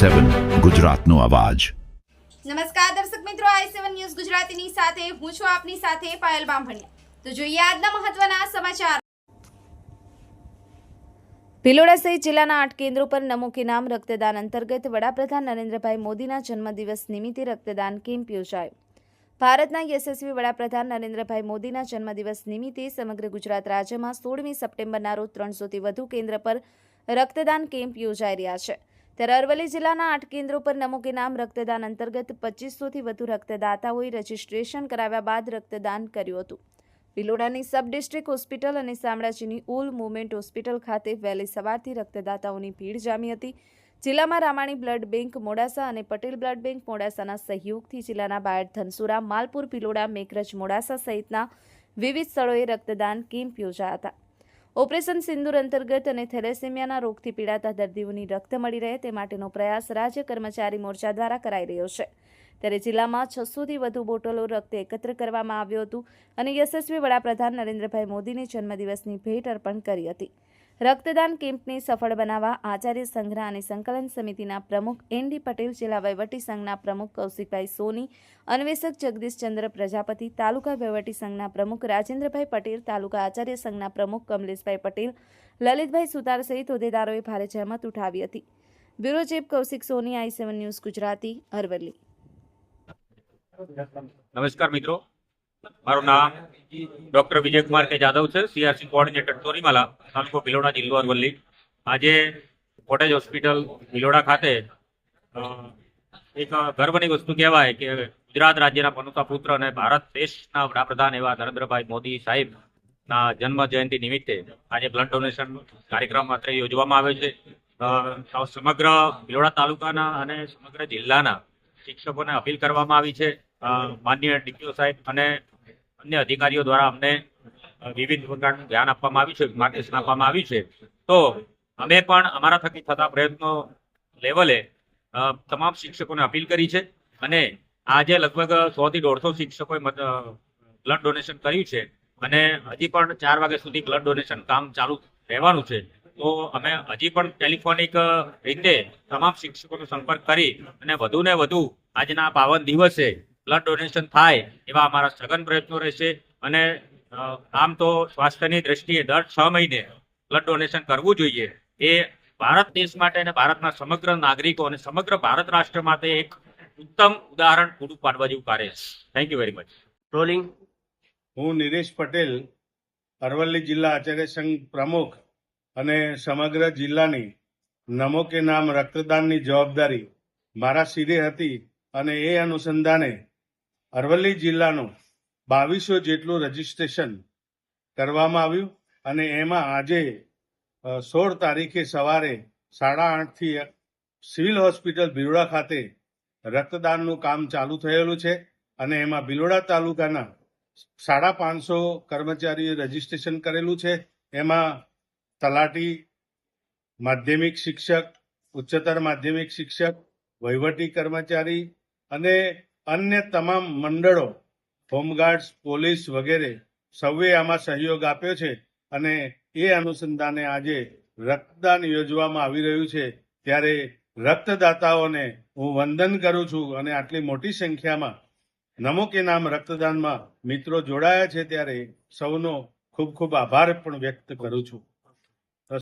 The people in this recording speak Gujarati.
સેવન ગુજરાતનો અવાજ. નમસ્કાર દર્શક મિત્રો, આઈ સેવન ન્યૂઝ ગુજરાતીની સાથે હું છું આપની સાથે પાયલ બામભણિયા. તો જોઈએ આજના મહત્વના સમાચાર. ભિલોડા સહિત જિલ્લાના આઠ કેન્દ્રો પર નમો કે નામ રક્તદાન અંતર્ગત વડાપ્રધાન નરેન્દ્રભાઈ મોદીના જન્મદિવસ નિમિત્તે રક્તદાન કેમ્પ યોજાયો. ભારતના યશસ્વી વડાપ્રધાન નરેન્દ્રભાઈ મોદીના જન્મદિવસ નિમિત્તે સમગ્ર ગુજરાત રાજ્યમાં સોળમી સપ્ટેમ્બરના રોજ ત્રણસોથી વધુ કેન્દ્ર પર રક્તદાન કેમ્પ યોજાઈ રહ્યા છે. ત્યારે અરવલ્લી જિલ્લાના આઠ કેન્દ્રો પર નમો કે નામ રક્તદાન અંતર્ગત પચીસોથી વધુ રક્તદાતાઓએ રજીસ્ટ્રેશન કરાવ્યા બાદ રક્તદાન કર્યું હતું. ભિલોડાની સબ ડિસ્ટ્રિક્ટ હોસ્પિટલ અને શામળાજીની ઓલ મુવમેન્ટ હોસ્પિટલ ખાતે વહેલી સવારથી રક્તદાતાઓની ભીડ જામી હતી. જિલ્લામાં રામાણી બ્લડ બેંક મોડાસા અને પટેલ બ્લડ બેંક મોડાસાના સહયોગથી જિલ્લાના બાયડ ધનસુરા, માલપુર, ભિલોડા, મેઘરજ મોડાસા સહિતના વિવિધ સ્થળોએ રક્તદાન કેમ્પ યોજાયા હતા. ઓપરેશન સિંદુર અંતર્ગત અને થેલેસેમિયાના રોગથી પીડાતા દર્દીઓની રક્ત મળી રહે તે માટેનો પ્રયાસ રાજ્ય કર્મચારી મોરચા દ્વારા કરાઈ રહ્યો છે. ત્યારે જિલ્લામાં છસોથી વધુ બોટલો રક્ત એકત્ર કરવામાં આવ્યું હતું અને યશસ્વી વડાપ્રધાન નરેન્દ્રભાઈ મોદીને જન્મદિવસની ભેટ અર્પણ કરી હતી. રક્તદાન કેમ્પને સફળ બનાવવા આચાર્ય સંગ્રહ અને સંકલન સમિતિના પ્રમુખ એન ડી પટેલ, જિલ્લા વહીવટી સંઘના પ્રમુખ કૌશિકભાઈ સોની, અન્વેષક જગદીશચંદ્ર પ્રજાપતિ, તાલુકા વહીવટી સંઘના પ્રમુખ રાજેન્દ્રભાઈ પટેલ, તાલુકા આચાર્ય સંઘના પ્રમુખ કમલેશભાઈ પટેલ, લલિતભાઈ સુતાર સહિત હોદ્દેદારોએ ભારે જહેમત ઉઠાવી હતી. Bureau chief Kaushik Soni, I seven news Gujarati, Aravalli. નમસ્કાર મિત્રો. મારું નામ ડોક્ટર વિજયકુમાર કે જાદવ છે. સીઆરસી કોઓર્ડિનેટર ચોરીમાલા તાલુકો ભિલોડા, જિલ્લો અરવલ્લી. આજે કોટેજ હોસ્પિટલ ભિલોડા ખાતે એક ગર્વની વસ્તુ કહેવાય કે ગુજરાત રાજ્યના પનોતા પુત્ર અને ભારત દેશના વડાપ્રધાન એવા નરેન્દ્રભાઈ મોદી સાહેબના જન્મ જયંતિ નિમિત્તે આજે બ્લડ ડોનેશન કાર્યક્રમ અત્રે યોજવામાં આવે છે. સમગ્ર ભિલોડા તાલુકાના અને સમગ્ર જિલ્લાના શિક્ષકોને અપીલ કરવામાં આવી છે. માનનીય ડીપીઓ સાહેબ અને અન્ય અધિકારીઓ દ્વારા અમને વિવિધ પ્રકારનું ધ્યાન આપવામાં આવ્યું છે, માર્ગદર્શન આપવામાં આવ્યું છે. તો અમે પણ અમારા થકી થતા પ્રયત્નો લેવલે તમામ શિક્ષકોને અપીલ કરી છે અને આજે લગભગ સો થી દોઢસો શિક્ષકોએ બ્લડ ડોનેશન કર્યું છે અને હજી પણ ચાર વાગ્યા સુધી બ્લડ ડોનેશન કામ ચાલુ રહેવાનું છે. તો અમે હજી પણ ટેલિફોનિક રીતે તમામ શિક્ષકોનો સંપર્ક કરી અને વધુ ને વધુ આજના પાવન દિવસે બ્લડ ડોનેશન થાય એવા અમારા સઘન પ્રયત્નો રહેશે. અને આમ તો સ્વાસ્થ્યની દ્રષ્ટિએ દર છ મહિને બ્લડ ડોનેશન કરવું જોઈએ. એ ભારત દેશ માટે અને ભારતના સમગ્ર નાગરિકો અને સમગ્ર ભારત રાષ્ટ્ર માટે એક ઉત્તમ ઉદાહરણ પૂરું પાડવા જેવું કાર્ય છે. Thank you very much rolling હું નિરેશ પટેલ અરવલ્લી જિલ્લા આચાર્ય સંઘ પ્રમુખ અને સમગ્ર જિલ્લાની નમો કે નામ રક્તદાનની જવાબદારી મારા સિરે હતી અને એ અનુસંધાને અરવલ્લી જિલ્લાનું બાવીસો જેટલું રજીસ્ટ્રેશન કરવામાં આવ્યું અને એમાં આજે સોળ તારીખે સવારે સાડા આઠથી સિવિલ હોસ્પિટલ ભિલોડા ખાતે રક્તદાનનું કામ ચાલુ થયેલું છે અને એમાં ભિલોડા તાલુકાના સાડા પાંચસો કર્મચારીએ રજીસ્ટ્રેશન કરેલું છે. એમાં તલાટી માધ્યમિક શિક્ષક, ઉચ્ચતર માધ્યમિક શિક્ષક, વહીવટી કર્મચારી અને અન્ય તમામ મંડળો, હોમગાર્ડ્સ, પોલીસ વગેરે સૌએ આમાં સહયોગ આપ્યો છે અને એ અનુસંધાને આજે રક્તદાન યોજવામાં આવી રહ્યું છે. ત્યારે રક્તદાતાઓને હું વંદન કરું છું અને આટલી મોટી સંખ્યામાં નમો કે નામ રક્તદાનમાં મિત્રો જોડાયા છે ત્યારે સૌનો ખૂબ ખૂબ આભાર પણ વ્યક્ત કરું છું.